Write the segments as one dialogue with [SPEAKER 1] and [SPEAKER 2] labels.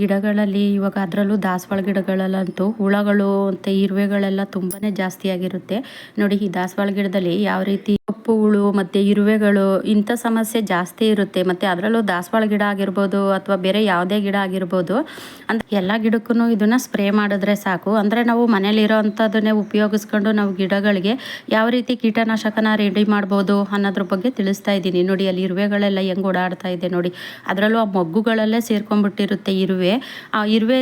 [SPEAKER 1] ಗಿಡಗಳಲ್ಲಿ, ಇವಾಗ ಅದರಲ್ಲೂ ದಾಸವಾಳ ಗಿಡಗಳಲ್ಲಂತೂ ಹುಳಗಳು ಮತ್ತು ಇರುವೆಗಳೆಲ್ಲ ತುಂಬಾ ಜಾಸ್ತಿ ಆಗಿರುತ್ತೆ. ನೋಡಿ, ಈ ದಾಸವಾಳ ಗಿಡದಲ್ಲಿ ಯಾವ ರೀತಿ ಕಪ್ಪು ಹುಳು ಮತ್ತು ಇರುವೆಗಳು ಇಂಥ ಸಮಸ್ಯೆ ಜಾಸ್ತಿ ಇರುತ್ತೆ. ಮತ್ತು ಅದರಲ್ಲೂ ದಾಸವಾಳ ಗಿಡ ಆಗಿರ್ಬೋದು ಅಥವಾ ಬೇರೆ ಯಾವುದೇ ಗಿಡ ಆಗಿರ್ಬೋದು ಅಂದರೆ ಎಲ್ಲ ಗಿಡಕ್ಕೂ ಇದನ್ನು ಸ್ಪ್ರೇ ಮಾಡಿದ್ರೆ ಸಾಕು. ಅಂದರೆ ನಾವು ಮನೇಲಿರೋ ಅಂಥದ್ದನ್ನೇ ಉಪಯೋಗಿಸ್ಕೊಂಡು ನಾವು ಗಿಡಗಳಿಗೆ ಯಾವ ರೀತಿ ಕೀಟನಾಶಕನ ರೆಡಿ ಮಾಡ್ಬೋದು ಅನ್ನೋದ್ರ ಬಗ್ಗೆ ತಿಳಿಸ್ತಾ ಇದ್ದೀನಿ. ನೋಡಿ, ಅಲ್ಲಿ ಇರುವೆಗಳೆಲ್ಲ ಹೆಂಗೆ ಓಡಾಡ್ತಾ ಇದೆ ನೋಡಿ. ಅದರಲ್ಲೂ ಆ ಮೊಗ್ಗುಗಳಲ್ಲೇ ಸೇರ್ಕೊಂಡ್ಬಿಟ್ಟಿರುತ್ತೆ ಇರುವೆ. ಆ ಇರುವೆ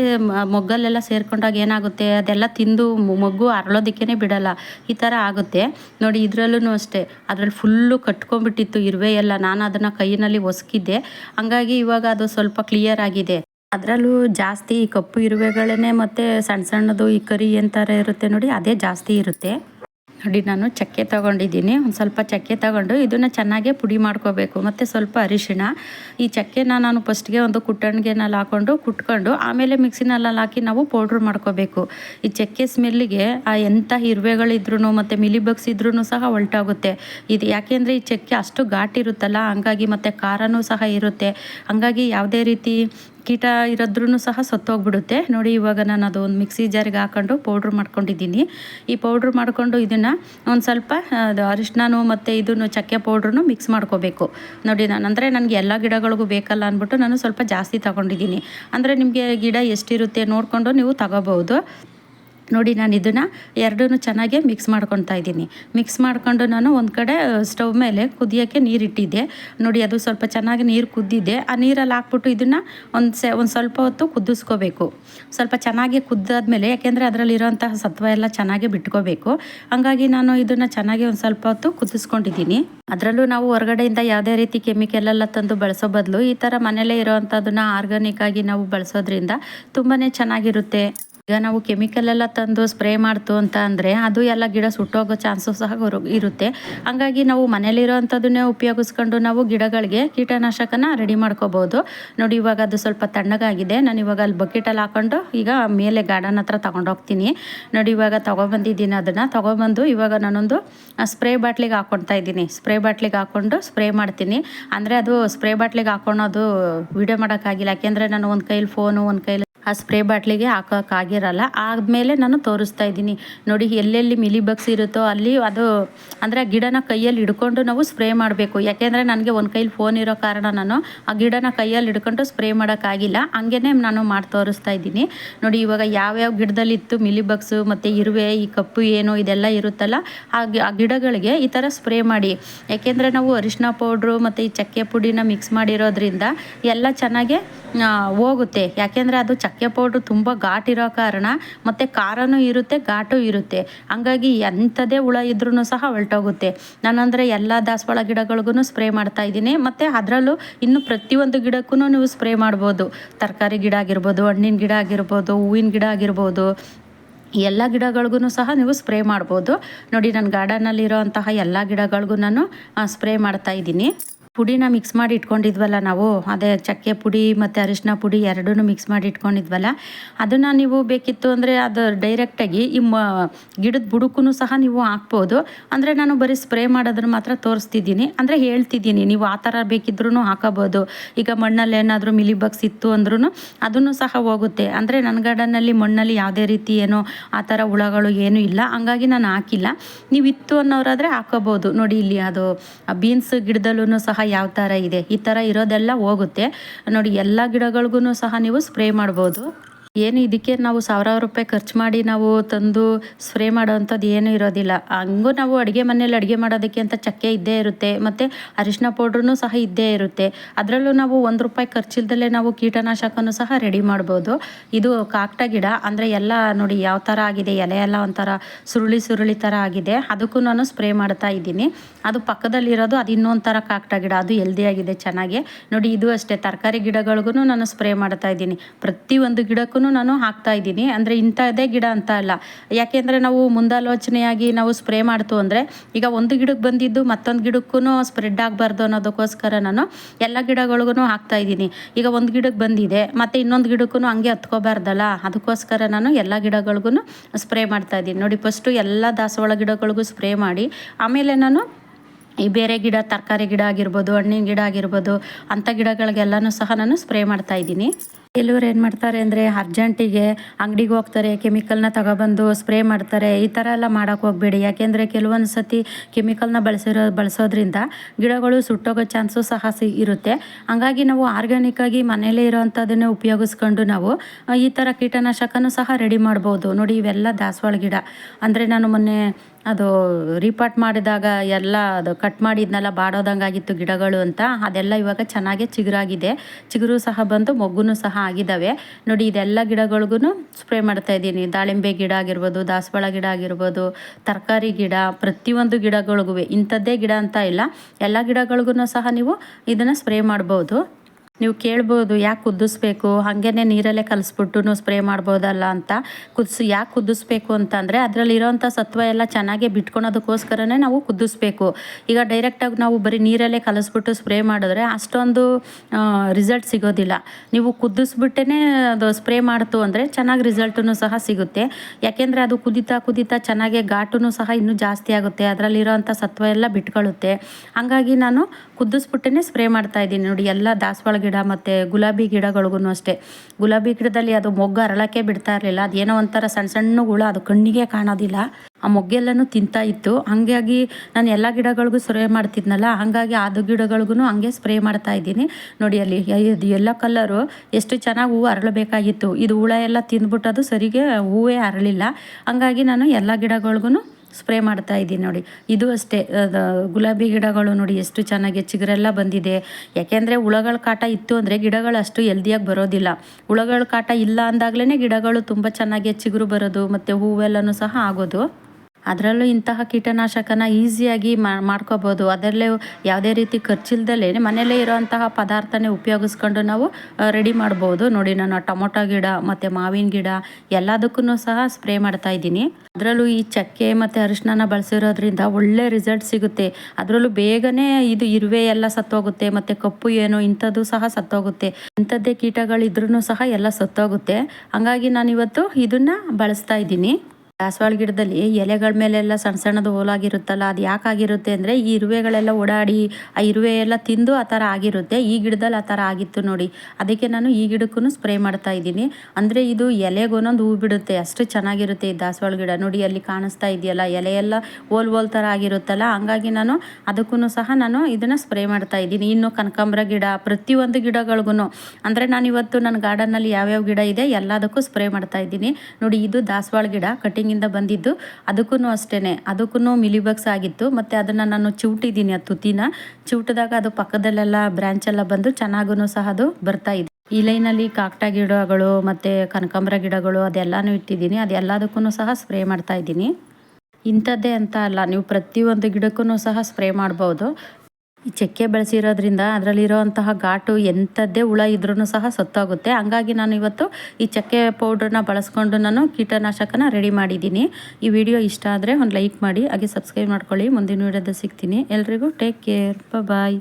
[SPEAKER 1] ಮೊಗ್ಗಲ್ಲೆಲ್ಲ ಸೇರ್ಕೊಂಡಾಗ ಏನಾಗುತ್ತೆ? ಅದೆಲ್ಲ ತಿಂದು ಮೊಗ್ಗು ಅರಳೋದಕ್ಕೇ ಬಿಡಲ್ಲ. ಈ ಥರ ಆಗುತ್ತೆ. ನೋಡಿ ಇದರಲ್ಲೂ ಅಷ್ಟೇ. ಅದರಲ್ಲಿ ಫುಲ್ಲು ಕಟ್ಕೊಂಡ್ಬಿಟ್ಟಿತ್ತು ಇರುವೆ ಎಲ್ಲ. ನಾನು ಅದನ್ನು ಕೈಯಲ್ಲಿ ಒಸಕಿದ್ದೆ. ಹಂಗಾಗಿ ಇವಾಗ ಅದು ಸ್ವಲ್ಪ ಕ್ಲಿಯರ್ ಆಗಿದೆ. ಅದರಲ್ಲೂ ಜಾಸ್ತಿ ಈ ಕಪ್ಪು ಇರುವೆಗಳೇ ಮತ್ತು ಸಣ್ಣ ಸಣ್ಣದು ಈ ಕರಿ ಎಂಥರ ಇರುತ್ತೆ ನೋಡಿ, ಅದೇ ಜಾಸ್ತಿ ಇರುತ್ತೆ. ನೋಡಿ, ನಾನು ಚಕ್ಕೆ ತಗೊಂಡಿದ್ದೀನಿ. ಒಂದು ಸ್ವಲ್ಪ ಚಕ್ಕೆ ತಗೊಂಡು ಇದನ್ನು ಚೆನ್ನಾಗೇ ಪುಡಿ ಮಾಡ್ಕೋಬೇಕು. ಮತ್ತು ಸ್ವಲ್ಪ ಅರಿಶಿಣ. ಈ ಚಕ್ಕೆನ ನಾನು ಫಸ್ಟ್ಗೆ ಒಂದು ಕುಟ್ಟಣಿಗೆನಲ್ಲಿ ಹಾಕ್ಕೊಂಡು ಕುಟ್ಕೊಂಡು, ಆಮೇಲೆ ಮಿಕ್ಸಿನಲ್ಲಿ ಹಾಕಿ ನಾವು ಪೌಡ್ರ್ ಮಾಡ್ಕೋಬೇಕು. ಈ ಚಕ್ಕೆ ಸ್ಮೆಲ್ಲಿಗೆ ಆ ಎಂಥ ಇರುವೆಗಳಿದ್ರೂ ಮತ್ತು ಮಿಲಿಬಗ್ಸ್ ಇದ್ರೂ ಸಹ ಹೊಲ್ಟಾಗುತ್ತೆ ಇದು ಯಾಕೆಂದರೆ ಈ ಚಕ್ಕೆ ಅಷ್ಟು ಘಾಟಿರುತ್ತಲ್ಲ ಹಂಗಾಗಿ ಮತ್ತು ಖಾರನೂ ಸಹ ಇರುತ್ತೆ. ಹಂಗಾಗಿ ಯಾವುದೇ ರೀತಿ ಕೀಟ ಇರೋದ್ರೂ ಸಹ ಸತ್ತೋಗ್ಬಿಡುತ್ತೆ. ನೋಡಿ, ಇವಾಗ ನಾನು ಅದು ಒಂದು ಮಿಕ್ಸಿ ಜಾರಿಗೆ ಹಾಕೊಂಡು ಪೌಡ್ರ್ ಮಾಡ್ಕೊಂಡಿದ್ದೀನಿ. ಈ ಪೌಡ್ರ್ ಮಾಡಿಕೊಂಡು ಇದನ್ನು ಒಂದು ಸ್ವಲ್ಪ, ಅದು ಅರಿಶಿನೂ ಮತ್ತು ಇದನ್ನು ಚಕ್ಕೆ ಪೌಡ್ರನ್ನು ಮಿಕ್ಸ್ ಮಾಡ್ಕೋಬೇಕು. ನೋಡಿ, ನಾನು ಅಂದರೆ ನನಗೆ ಎಲ್ಲ ಗಿಡಗಳಿಗೂ ಬೇಕಲ್ಲ ಅಂದ್ಬಿಟ್ಟು ನಾನು ಸ್ವಲ್ಪ ಜಾಸ್ತಿ ತಗೊಂಡಿದ್ದೀನಿ. ಅಂದರೆ ನಿಮಗೆ ಗಿಡ ಎಷ್ಟಿರುತ್ತೆ ನೋಡಿಕೊಂಡು ನೀವು ತಗೋಬೋದು ನೋಡಿ ನಾನು ಇದನ್ನು ಎರಡೂ ಚೆನ್ನಾಗಿ ಮಿಕ್ಸ್ ಮಾಡ್ಕೊತಾ ಇದ್ದೀನಿ. ಮಿಕ್ಸ್ ಮಾಡ್ಕೊಂಡು ನಾನು ಒಂದು ಕಡೆ ಸ್ಟವ್ ಮೇಲೆ ಕುದಿಯೋಕ್ಕೆ ನೀರು ಇಟ್ಟಿದ್ದೆ. ನೋಡಿ ಅದು ಸ್ವಲ್ಪ ಚೆನ್ನಾಗಿ ನೀರು ಕುದ್ದಿದೆ. ಆ ನೀರಲ್ಲಿ ಹಾಕ್ಬಿಟ್ಟು ಇದನ್ನು ಒಂದು ಸೆ, ಒಂದು ಸ್ವಲ್ಪ ಹೊತ್ತು ಕುದಿಸ್ಕೋಬೇಕು. ಸ್ವಲ್ಪ ಚೆನ್ನಾಗಿ ಕುದ್ದಾದ್ಮೇಲೆ, ಯಾಕೆಂದರೆ ಅದರಲ್ಲಿರೋಂತಹ ಸತ್ವ ಎಲ್ಲ ಚೆನ್ನಾಗಿ ಬಿಟ್ಕೋಬೇಕು. ಹಂಗಾಗಿ ನಾನು ಇದನ್ನು ಚೆನ್ನಾಗಿ ಒಂದು ಸ್ವಲ್ಪ ಹೊತ್ತು ಕುದಿಸ್ಕೊಂಡಿದ್ದೀನಿ. ಅದರಲ್ಲೂ ನಾವು ಹೊರಗಡೆಯಿಂದ ಯಾವುದೇ ರೀತಿ ಕೆಮಿಕಲ್ ಎಲ್ಲ ತಂದು ಬಳಸೋ ಬದಲು ಈ ಥರ ಮನೆಯಲ್ಲೇ ಇರೋವಂಥದ್ದನ್ನ ಆರ್ಗಾನಿಕ್ ಆಗಿ ನಾವು ಬಳಸೋದ್ರಿಂದ ತುಂಬಾ ಚೆನ್ನಾಗಿರುತ್ತೆ. ಈಗ ನಾವು ಕೆಮಿಕಲ್ ಎಲ್ಲ ತಂದು ಸ್ಪ್ರೇ ಮಾಡ್ತು ಅಂತ ಅಂದರೆ ಅದು ಎಲ್ಲ ಗಿಡ ಸುಟ್ಟೋಗೋ ಚಾನ್ಸಸ್ ಸಹ ಇರುತ್ತೆ. ಹಂಗಾಗಿ ನಾವು ಮನೇಲಿರೋವಂಥದ್ದನ್ನೇ ಉಪಯೋಗಿಸ್ಕೊಂಡು ನಾವು ಗಿಡಗಳಿಗೆ ಕೀಟನಾಶಕನ ರೆಡಿ ಮಾಡ್ಕೋಬೋದು. ನೋಡಿ, ಇವಾಗ ಅದು ಸ್ವಲ್ಪ ತಣ್ಣಗಾಗಿದೆ. ನಾನು ಇವಾಗ ಅಲ್ಲಿ ಬಕೆಟಲ್ಲಿ ಹಾಕೊಂಡು ಈಗ ಮೇಲೆ ಗಾರ್ಡನ್ ಹತ್ರ ತೊಗೊಂಡೋಗ್ತೀನಿ ನೋಡಿ, ಇವಾಗ ತೊಗೊಬಂದಿದ್ದೀನಿ ಅದನ್ನು. ತೊಗೊಬಂದು ಇವಾಗ ನಾನೊಂದು ಸ್ಪ್ರೇ ಬಾಟ್ಲಿಗೆ ಹಾಕ್ಕೊಳ್ತಾ ಇದ್ದೀನಿ. ಸ್ಪ್ರೇ ಬಾಟ್ಲಿಗೆ ಹಾಕ್ಕೊಂಡು ಸ್ಪ್ರೇ ಮಾಡ್ತೀನಿ. ಅಂದರೆ ಅದು ಸ್ಪ್ರೇ ಬಾಟ್ಲಿಗೆ ಹಾಕೊಳೋದು ವೀಡಿಯೋ ಮಾಡೋಕ್ಕಾಗಿಲ್ಲ. ಯಾಕೆಂದರೆ ನಾನು ಒಂದು ಕೈಲಿ ಫೋನು ಒಂದು ಕೈಲಿ ಆ ಸ್ಪ್ರೇ ಬಾಟ್ಲಿಗೆ ಹಾಕೋಕ್ಕಾಗಿರಲ್ಲ ಆದಮೇಲೆ ನಾನು ತೋರಿಸ್ತಾ ಇದ್ದೀನಿ. ನೋಡಿ, ಎಲ್ಲೆಲ್ಲಿ ಮಿಲಿ ಬಗ್ಸ್ ಇರುತ್ತೋ ಅಲ್ಲಿ ಅದು, ಅಂದರೆ ಗಿಡನ ಕೈಯಲ್ಲಿ ಹಿಡ್ಕೊಂಡು ನಾವು ಸ್ಪ್ರೇ ಮಾಡಬೇಕು. ಯಾಕೆಂದರೆ ನನಗೆ ಒಂದು ಕೈಲಿ ಫೋನ್ ಇರೋ ಕಾರಣ ನಾನು ಆ ಗಿಡನ ಕೈಯಲ್ಲಿ ಹಿಡ್ಕೊಂಡು ಸ್ಪ್ರೇ ಮಾಡೋಕ್ಕಾಗಿಲ್ಲ ಹಂಗೇ ನಾನು ಮಾಡಿ ತೋರಿಸ್ತಾ ಇದ್ದೀನಿ. ನೋಡಿ, ಇವಾಗ ಯಾವ್ಯಾವ ಗಿಡದಲ್ಲಿ ಇತ್ತು ಮಿಲಿ ಬಗ್ಸು, ಮತ್ತು ಇರುವೆ, ಈ ಕಪ್ಪು ಏನು, ಇದೆಲ್ಲ ಇರುತ್ತಲ್ಲ ಆ ಆ ಗಿಡಗಳಿಗೆ ಈ ಥರ ಸ್ಪ್ರೇ ಮಾಡಿ. ಯಾಕೆಂದರೆ ನಾವು ಅರಿಶಿನ ಪೌಡ್ರು ಮತ್ತು ಈ ಚಕ್ಕೆ ಪುಡಿನ ಮಿಕ್ಸ್ ಮಾಡಿರೋದ್ರಿಂದ ಎಲ್ಲ ಚೆನ್ನಾಗೆ ಹೋಗುತ್ತೆ. ಯಾಕೆಂದರೆ ಅದು ಚಕ್ಕೆ ಪೌಡ್ರು ತುಂಬ ಘಾಟಿರೋ ಕಾರಣ ಮತ್ತು ಖಾರನೂ ಇರುತ್ತೆ, ಘಾಟು ಇರುತ್ತೆ. ಹಂಗಾಗಿ ಎಂಥದೇ ಹುಳ ಇದ್ರೂ ಸಹ ಹೊಲ್ಟೋಗುತ್ತೆ. ನಾನಂದರೆ ಎಲ್ಲ ದಾಸವಾಳ ಗಿಡಗಳಿಗೂ ಸ್ಪ್ರೇ ಮಾಡ್ತಾ ಇದ್ದೀನಿ. ಮತ್ತು ಅದರಲ್ಲೂ ಇನ್ನು ಪ್ರತಿಯೊಂದು ಗಿಡಕ್ಕೂ ನೀವು ಸ್ಪ್ರೇ ಮಾಡ್ಬೋದು. ತರಕಾರಿ ಗಿಡ ಆಗಿರ್ಬೋದು, ಹಣ್ಣಿನ ಗಿಡ ಆಗಿರ್ಬೋದು, ಹೂವಿನ ಗಿಡ ಆಗಿರ್ಬೋದು, ಎಲ್ಲ ಗಿಡಗಳಿಗೂ ಸಹ ನೀವು ಸ್ಪ್ರೇ ಮಾಡ್ಬೋದು. ನೋಡಿ ನನ್ನ ಗಾರ್ಡನಲ್ಲಿರೋ ಅಂತಹ ಎಲ್ಲ ಗಿಡಗಳಿಗೂ ನಾನು ಸ್ಪ್ರೇ ಮಾಡ್ತಾ ಇದ್ದೀನಿ. ಪುಡಿನ ಮಿಕ್ಸ್ ಮಾಡಿ ಇಟ್ಕೊಂಡಿದ್ವಲ್ಲ ನಾವು, ಅದೇ ಚಕ್ಕೆ ಪುಡಿ ಮತ್ತು ಅರಿಶಿನ ಪುಡಿ ಎರಡೂ ಮಿಕ್ಸ್ ಮಾಡಿ ಇಟ್ಕೊಂಡಿದ್ವಲ್ಲ, ಅದನ್ನು ನೀವು ಬೇಕಿತ್ತು ಅಂದರೆ ಅದು ಡೈರೆಕ್ಟಾಗಿ ಈ ಮ, ಗಿಡದ ಬುಡಕ್ಕೂ ಸಹ ನೀವು ಹಾಕ್ಬೋದು. ಅಂದರೆ ನಾನು ಬರೀ ಸ್ಪ್ರೇ ಮಾಡೋದನ್ನು ಮಾತ್ರ ತೋರಿಸ್ತಿದ್ದೀನಿ. ಅಂದರೆ ಹೇಳ್ತಿದ್ದೀನಿ, ನೀವು ಆ ಥರ ಬೇಕಿದ್ರೂ ಹಾಕೋಬೋದು. ಈಗ ಮಣ್ಣಲ್ಲಿ ಏನಾದರೂ ಮಿಲಿ ಬಗ್ಸ್ ಇತ್ತು ಅಂದ್ರೂ ಅದನ್ನು ಸಹ ಹೋಗುತ್ತೆ. ಅಂದರೆ ನನ್ನ ಗಾರ್ಡನ್ನಲ್ಲಿ ಮಣ್ಣಲ್ಲಿ ಯಾವುದೇ ರೀತಿ ಏನೋ ಆ ಥರ ಹುಳಗಳು ಏನೂ ಇಲ್ಲ, ಹಂಗಾಗಿ ನಾನು ಹಾಕಿಲ್ಲ. ನೀವು ಇತ್ತು ಅನ್ನೋರಾದರೆ ಹಾಕೋಬೋದು. ನೋಡಿ ಇಲ್ಲಿ ಅದು ಬೀನ್ಸ್ ಗಿಡದಲ್ಲೂ ಸಹ ಯಾವ ಥರ ಇದೆ ಈ ಥರ ಇರೋದೆಲ್ಲ ಹೋಗುತ್ತೆ. ನೋಡಿ ಎಲ್ಲ ಗಿಡಗಳಿಗೂ ಸಹ ನೀವು ಸ್ಪ್ರೇ ಮಾಡ್ಬೋದು. ಏನು ಇದಕ್ಕೆ ನಾವು ಸಾವಿರಾರು ರೂಪಾಯಿ ಖರ್ಚು ಮಾಡಿ ನಾವು ತಂದು ಸ್ಪ್ರೇ ಮಾಡೋವಂಥದ್ದು ಏನೂ ಇರೋದಿಲ್ಲ. ಹಂಗೂ ನಾವು ಅಡುಗೆ ಮನೇಲಿ ಅಡುಗೆ ಮಾಡೋದಕ್ಕೆ ಅಂತ ಚಕ್ಕೆ ಇದ್ದೇ ಇರುತ್ತೆ. ಮತ್ತು ಅರಿಶಿನ ಪೌಡ್ರೂ ಸಹ ಇದ್ದೇ ಇರುತ್ತೆ. ಅದರಲ್ಲೂ ನಾವು ಒಂದು ರೂಪಾಯಿ ಖರ್ಚಿಲ್ದಲ್ಲೇ ನಾವು ಕೀಟನಾಶಕನೂ ಸಹ ರೆಡಿ ಮಾಡ್ಬೋದು. ಇದು ಕಾಕ್ಟ ಗಿಡ. ಅಂದರೆ ಎಲ್ಲ ನೋಡಿ ಯಾವ ಥರ ಆಗಿದೆ, ಎಲೆ ಎಲ್ಲ ಒಂಥರ ಸುರುಳಿ ಸುರುಳಿ ಥರ ಆಗಿದೆ. ಅದಕ್ಕೂ ನಾನು ಸ್ಪ್ರೇ ಮಾಡ್ತಾ ಇದ್ದೀನಿ. ಅದು ಪಕ್ಕದಲ್ಲಿರೋದು ಅದು ಇನ್ನೊಂದು ಥರ ಕಾಕ್ಟ ಗಿಡ. ಅದು ಎಲ್ದಿಯಾಗಿದೆ ಚೆನ್ನಾಗಿ. ನೋಡಿ ಇದು ಅಷ್ಟೇ. ತರಕಾರಿ ಗಿಡಗಳಿಗೂ ನಾನು ಸ್ಪ್ರೇ ಮಾಡ್ತಾ ಇದ್ದೀನಿ. ಪ್ರತಿಯೊಂದು ಗಿಡಕ್ಕೂ ನಾನು ಹಾಕ್ತಾ ಇದ್ದೀನಿ. ಅಂದರೆ ಇಂಥದ್ದೇ ಗಿಡ ಅಂತ ಅಲ್ಲ. ಯಾಕೆಂದರೆ ನಾವು ಮುಂದಾಲೋಚನೆಯಾಗಿ ನಾವು ಸ್ಪ್ರೇ ಮಾಡ್ತು ಅಂದರೆ ಈಗ ಒಂದು ಗಿಡಕ್ಕೆ ಬಂದಿದ್ದು ಮತ್ತೊಂದು ಗಿಡಕ್ಕೂ ಸ್ಪ್ರೆಡ್ ಆಗಬಾರ್ದು ಅನ್ನೋದಕ್ಕೋಸ್ಕರ ನಾನು ಎಲ್ಲ ಗಿಡಗಳಿಗೂ ಹಾಕ್ತಾ ಇದ್ದೀನಿ. ಈಗ ಒಂದು ಗಿಡಕ್ಕೆ ಬಂದಿದೆ, ಮತ್ತು ಇನ್ನೊಂದು ಗಿಡಕ್ಕೂ ಹಂಗೆ ಹತ್ಕೋಬಾರ್ದಲ್ಲ? ಅದಕ್ಕೋಸ್ಕರ ನಾನು ಎಲ್ಲ ಗಿಡಗಳಿಗೂ ಸ್ಪ್ರೇ ಮಾಡ್ತಾ ಇದ್ದೀನಿ. ನೋಡಿ ಫಸ್ಟು ಎಲ್ಲ ದಾಸವಾಳ ಗಿಡಗಳಿಗೂ ಸ್ಪ್ರೇ ಮಾಡಿ, ಆಮೇಲೆ ನಾನು ಈ ಬೇರೆ ಗಿಡ, ತರಕಾರಿ ಗಿಡ ಆಗಿರ್ಬೋದು, ಹಣ್ಣಿನ ಗಿಡ ಆಗಿರ್ಬೋದು, ಅಂಥ ಗಿಡಗಳಿಗೆಲ್ಲನೂ ಸಹ ನಾನು ಸ್ಪ್ರೇ ಮಾಡ್ತಾ ಇದ್ದೀನಿ. ಕೆಲವ್ರು ಏನು ಮಾಡ್ತಾರೆ ಅಂದರೆ ಅರ್ಜೆಂಟಿಗೆ ಅಂಗಡಿಗೆ ಹೋಗ್ತಾರೆ, ಕೆಮಿಕಲ್ನ ತಗೊಬಂದು ಸ್ಪ್ರೇ ಮಾಡ್ತಾರೆ, ಈ ಥರ ಎಲ್ಲ ಮಾಡೋಕ್ಕೆ ಹೋಗಬೇಡಿ. ಯಾಕೆಂದರೆ ಕೆಲವೊಂದು ಸತಿ ಕೆಮಿಕಲ್ನ ಬಳಸಿರೋ, ಬಳಸೋದ್ರಿಂದ ಗಿಡಗಳು ಸುಟ್ಟೋಗೋ ಚಾನ್ಸು ಸಹ ಇರುತ್ತೆ. ಹಂಗಾಗಿ ನಾವು ಆರ್ಗ್ಯಾನಿಕ್ಕಾಗಿ ಮನೇಲೇ ಇರೋವಂಥದ್ದನ್ನೇ ಉಪಯೋಗಿಸ್ಕೊಂಡು ನಾವು ಈ ಥರ ಕೀಟನಾಶಕನೂ ಸಹ ರೆಡಿ ಮಾಡ್ಬೋದು. ನೋಡಿ ಇವೆಲ್ಲ ದಾಸವಾಳ ಗಿಡ. ಅಂದರೆ ನಾನು ಮೊನ್ನೆ ಅದು ರೀಪಾಟ್ ಮಾಡಿದಾಗ ಎಲ್ಲ ಅದು ಕಟ್ ಮಾಡಿದ್ನೆಲ್ಲ ಬಾಡೋದಂಗಾಗಿತ್ತು ಗಿಡಗಳು ಅಂತ. ಅದೆಲ್ಲ ಇವಾಗ ಚೆನ್ನಾಗೇ ಚಿಗುರಾಗಿದೆ. ಚಿಗುರು ಸಹ ಬಂದು ಮೊಗ್ಗುನು ಸಹ ಆಗಿದ್ದಾವೆ. ನೋಡಿ, ಇದೆಲ್ಲ ಗಿಡಗಳಿಗೂ ಸ್ಪ್ರೇ ಮಾಡ್ತಾ ಇದ್ದೀನಿ. ದಾಳಿಂಬೆ ಗಿಡ ಆಗಿರ್ಬೋದು, ದಾಸವಾಳ ಗಿಡ ಆಗಿರ್ಬೋದು, ತರಕಾರಿ ಗಿಡ, ಪ್ರತಿಯೊಂದು ಗಿಡಗಳಿಗೂ ಇಂಥದ್ದೇ ಗಿಡ ಅಂತ ಇಲ್ಲ. ಎಲ್ಲ ಗಿಡಗಳಿಗೂ ಸಹ ನೀವು ಇದನ್ನು ಸ್ಪ್ರೇ ಮಾಡ್ಬೋದು. ನೀವು ಕೇಳ್ಬೋದು, ಯಾಕೆ ಕುದಿಸ್ಬೇಕು ಹಾಗೇನೆ ನೀರಲ್ಲೇ ಕಲಿಸ್ಬಿಟ್ಟು ಸ್ಪ್ರೇ ಮಾಡ್ಬೋದಲ್ಲ ಅಂತ. ಕುದಿಸಿ, ಯಾಕೆ ಕುದಿಸ್ಬೇಕು ಅಂತಂದರೆ ಅದರಲ್ಲಿರೋಂಥ ಸತ್ವ ಎಲ್ಲ ಚೆನ್ನಾಗಿ ಬಿಟ್ಕೊಳೋದಕ್ಕೋಸ್ಕರನೇ ನಾವು ಕುದಿಸ್ಬೇಕು ಈಗ ಡೈರೆಕ್ಟಾಗಿ ನಾವು ಬರೀ ನೀರಲ್ಲೇ ಕಲಿಸ್ಬಿಟ್ಟು ಸ್ಪ್ರೇ ಮಾಡಿದ್ರೆ ಅಷ್ಟೊಂದು ರಿಸಲ್ಟ್ ಸಿಗೋದಿಲ್ಲ. ನೀವು ಕುದಿಸ್ಬಿಟ್ಟೇ ಅದು ಸ್ಪ್ರೇ ಮಾಡ್ತು ಅಂದರೆ ಚೆನ್ನಾಗಿ ರಿಸಲ್ಟೂ ಸಹ ಸಿಗುತ್ತೆ. ಯಾಕೆಂದರೆ ಅದು ಕುದಿತಾ ಕುದಿತಾ ಚೆನ್ನಾಗಿ ಘಾಟೂ ಸಹ ಇನ್ನೂ ಜಾಸ್ತಿ ಆಗುತ್ತೆ. ಅದರಲ್ಲಿರೋಂಥ ಸತ್ವ ಎಲ್ಲ ಬಿಟ್ಕೊಳ್ಳುತ್ತೆ ಹಾಗಾಗಿ ನಾನು ಕುದಿಸ್ಬಿಟ್ಟೇ ಸ್ಪ್ರೇ ಮಾಡ್ತಾ ಇದ್ದೀನಿ ನೋಡಿ, ಎಲ್ಲ ದಾಸವಾಳ ಮತ್ತು ಗುಲಾಬಿ ಗಿಡಗಳಿಗೂ ಅಷ್ಟೇ. ಗುಲಾಬಿ ಗಿಡದಲ್ಲಿ ಅದು ಮೊಗ್ಗು ಅರಳಕ್ಕೆ ಬಿಡ್ತಾ ಇರಲಿಲ್ಲ. ಅದೇನೋ ಒಂಥರ ಸಣ್ಣ ಸಣ್ಣ ಹುಳ, ಅದು ಕಣ್ಣಿಗೆ ಕಾಣೋದಿಲ್ಲ. ಆ ಮೊಗ್ಗೆಲ್ಲನೂ ತಿಂತಾ ಇತ್ತು. ಹಾಗಾಗಿ ನಾನು ಎಲ್ಲ ಗಿಡಗಳಿಗೂ ಸ್ಪ್ರೇ ಮಾಡ್ತಿದ್ನಲ್ಲ, ಹಾಗಾಗಿ ಅದು ಗಿಡಗಳಿಗೂ ಹಂಗೆ ಸ್ಪ್ರೇ ಮಾಡ್ತಾ ಇದ್ದೀನಿ. ನೋಡಿ, ಅಲ್ಲಿ ಇದು ಎಲ್ಲ ಕಲರು ಎಷ್ಟು ಚೆನ್ನಾಗಿ ಹೂವು ಅರಳಬೇಕಾಗಿತ್ತು. ಇದು ಹುಳ ಎಲ್ಲ ತಿಂದ್ಬಿಟ್ಟು ಅದು ಸರಿಗೆ ಹೂವೇ ಅರಳಿಲ್ಲ. ಹಂಗಾಗಿ ನಾನು ಎಲ್ಲ ಗಿಡಗಳಿಗೂ ಸ್ಪ್ರೇ ಮಾಡ್ತಾ ಇದ್ದೀನಿ ನೋಡಿ. ಇದು ಅಷ್ಟೇ ಗುಲಾಬಿ ಗಿಡಗಳು ನೋಡಿ ಎಷ್ಟು ಚೆನ್ನಾಗಿ ಚಿಗುರೆಲ್ಲ ಬಂದಿದೆ. ಯಾಕೆಂದರೆ ಹುಳಗಳ ಕಾಟ ಇತ್ತು ಅಂದರೆ ಗಿಡಗಳು ಅಷ್ಟು ಹೆಲ್ದಿಯಾಗಿ ಬರೋದಿಲ್ಲ. ಹುಳಗಳ ಕಾಟ ಇಲ್ಲ ಅಂದಾಗಲೇ ಗಿಡಗಳು ತುಂಬ ಚೆನ್ನಾಗಿ ಚಿಗುರು ಬರೋದು, ಮತ್ತು ಹೂವೆಲ್ಲನೂ ಸಹ ಆಗೋದು. ಅದರಲ್ಲೂ ಇಂತಹ ಕೀಟನಾಶಕನ ಈಸಿಯಾಗಿ ಮಾಡ್ಕೋಬೋದು. ಅದರಲ್ಲೇ ಯಾವುದೇ ರೀತಿ ಖರ್ಚಿಲ್ದಲೇ ಮನೆಯಲ್ಲೇ ಇರೋವಂತಹ ಪದಾರ್ಥನೇ ಉಪಯೋಗಿಸ್ಕೊಂಡು ನಾವು ರೆಡಿ ಮಾಡ್ಬೋದು. ನೋಡಿ, ನಾನು ಟೊಮೊಟೊ ಗಿಡ ಮತ್ತು ಮಾವಿನ ಗಿಡ ಎಲ್ಲದಕ್ಕೂ ಸಹ ಸ್ಪ್ರೇ ಮಾಡ್ತಾ ಇದ್ದೀನಿ. ಅದರಲ್ಲೂ ಈ ಚಕ್ಕೆ ಮತ್ತು ಅರಿಶಿನ ಬಳಸಿರೋದ್ರಿಂದ ಒಳ್ಳೆ ರಿಸಲ್ಟ್ ಸಿಗುತ್ತೆ. ಅದರಲ್ಲೂ ಬೇಗನೆ ಇದು ಇರುವೆ ಎಲ್ಲ ಸತ್ತೋಗುತ್ತೆ, ಮತ್ತು ಕಪ್ಪು ಏನು ಇಂಥದ್ದು ಸಹ ಸತ್ತೋಗುತ್ತೆ. ಇಂಥದ್ದೇ ಕೀಟಗಳಿದ್ರೂ ಸಹ ಎಲ್ಲ ಸತ್ತೋಗುತ್ತೆ. ಹಂಗಾಗಿ ನಾನು ಇವತ್ತು ಇದನ್ನು ಬಳಸ್ತಾ ಇದ್ದೀನಿ. ದಾಸವಾಳ ಗಿಡದಲ್ಲಿ ಎಲೆಗಳ ಮೇಲೆಲ್ಲ ಸಣ್ಣ ಸಣ್ಣದು ಹೋಲಾಗಿರುತ್ತಲ್ಲ, ಅದು ಯಾಕಾಗಿರುತ್ತೆ ಅಂದರೆ ಈ ಇರುವೆಗಳೆಲ್ಲ ಓಡಾಡಿ ಆ ಇರುವೆ ಎಲ್ಲ ತಿಂದು ಆ ಥರ ಆಗಿರುತ್ತೆ. ಈ ಗಿಡದಲ್ಲಿ ಆ ಥರ ಆಗಿತ್ತು ನೋಡಿ. ಅದಕ್ಕೆ ನಾನು ಈ ಗಿಡಕ್ಕೂ ಸ್ಪ್ರೇ ಮಾಡ್ತಾ ಇದ್ದೀನಿ. ಅಂದರೆ ಇದು ಎಲೆಗೊಂದೊಂದು ಹೂ ಬಿಡುತ್ತೆ. ಅಷ್ಟು ಚೆನ್ನಾಗಿರುತ್ತೆ ಈ ದಾಸವಾಳ ಗಿಡ. ನೋಡಿ, ಅಲ್ಲಿ ಕಾಣಿಸ್ತಾ ಇದೆಯಲ್ಲ ಎಲೆ ಎಲ್ಲ ಓಲ್ ಓಲ್ ಥರ ಆಗಿರುತ್ತಲ್ಲ. ಹಂಗಾಗಿ ನಾನು ಅದಕ್ಕೂ ಸಹ ನಾನು ಇದನ್ನು ಸ್ಪ್ರೇ ಮಾಡ್ತಾ ಇದ್ದೀನಿ. ಇನ್ನು ಕನಕಾಂಬ್ರ ಗಿಡ, ಪ್ರತಿಯೊಂದು ಗಿಡಗಳಿಗೂ ಅಂದರೆ ನಾನು ಇವತ್ತು ನನ್ನ ಗಾರ್ಡನ್ನಲ್ಲಿ ಯಾವ್ಯಾವ ಗಿಡ ಇದೆ, ಎಲ್ಲದಕ್ಕೂ ಸ್ಪ್ರೇ ಮಾಡ್ತಾ ಇದ್ದೀನಿ. ನೋಡಿ, ಇದು ದಾಸವಾಳ ಗಿಡ. ಕಟಿಂಗಿಂದ ಬಂದಿದ್ದು. ಅದಕ್ಕೂ ಅಷ್ಟೇ ಅದಕ್ಕೂ ಮಿಲಿಬಗ್ಸ್ ಆಗಿತ್ತು. ಮತ್ತು ಅದನ್ನು ನಾನು ಚಿವುಟಿದ್ದೀನಿ ಆ ತುತಿನ. ಚಿವುಟಿದಾಗ ಅದು ಪಕ್ಕದಲ್ಲೆಲ್ಲ ಬ್ರ್ಯಾಂಚ್ ಎಲ್ಲ ಬಂದು ಚೆನ್ನಾಗೂ ಸಹ ಅದು ಬರ್ತಾ ಇದೆ. ಈ ಲೈನಲ್ಲಿ ಕಾಕ್ಟಾ ಗಿಡಗಳು ಮತ್ತು ಕನಕಾಂಬರ ಗಿಡಗಳು ಅದೆಲ್ಲನೂ ಇಟ್ಟಿದ್ದೀನಿ. ಅದೆಲ್ಲದಕ್ಕೂ ಸಹ ಸ್ಪ್ರೇ ಮಾಡ್ತಾ ಇದ್ದೀನಿ. ಇಂಥದ್ದೇ ಅಂತ ಅಲ್ಲ. ನೀವು ಪ್ರತಿಯೊಂದು ಗಿಡಕ್ಕೂ ಸಹ ಸ್ಪ್ರೇ ಮಾಡ್ಬೋದು. ಈ ಚಕ್ಕೆ ಬೆಳೆಸಿರೋದ್ರಿಂದ ಅದರಲ್ಲಿರೋವಂತಹ ಘಾಟು ಎಂಥದ್ದೇ ಹುಳ ಇದ್ರೂ ಸಹ ಸತ್ತೋಗುತ್ತೆ. ಹಂಗಾಗಿ ನಾನು ಇವತ್ತು ಈ ಚಕ್ಕೆ ಪೌಡ್ರನ್ನ ಬಳಸ್ಕೊಂಡು ನಾನು ಕೀಟನಾಶಕನ ರೆಡಿ ಮಾಡಿದ್ದೀನಿ. ಈ ವಿಡಿಯೋ ಇಷ್ಟ ಆದರೆ ಒಂದು ಲೈಕ್ ಮಾಡಿ, ಹಾಗೆ ಸಬ್ಸ್ಕ್ರೈಬ್ ಮಾಡ್ಕೊಳ್ಳಿ. ಮುಂದಿನ ವಿಡಿಯೋದಲ್ಲಿ ಸಿಗ್ತೀನಿ. ಎಲ್ರಿಗೂ ಟೇಕ್ ಕೇರ್. ಬಾಯ್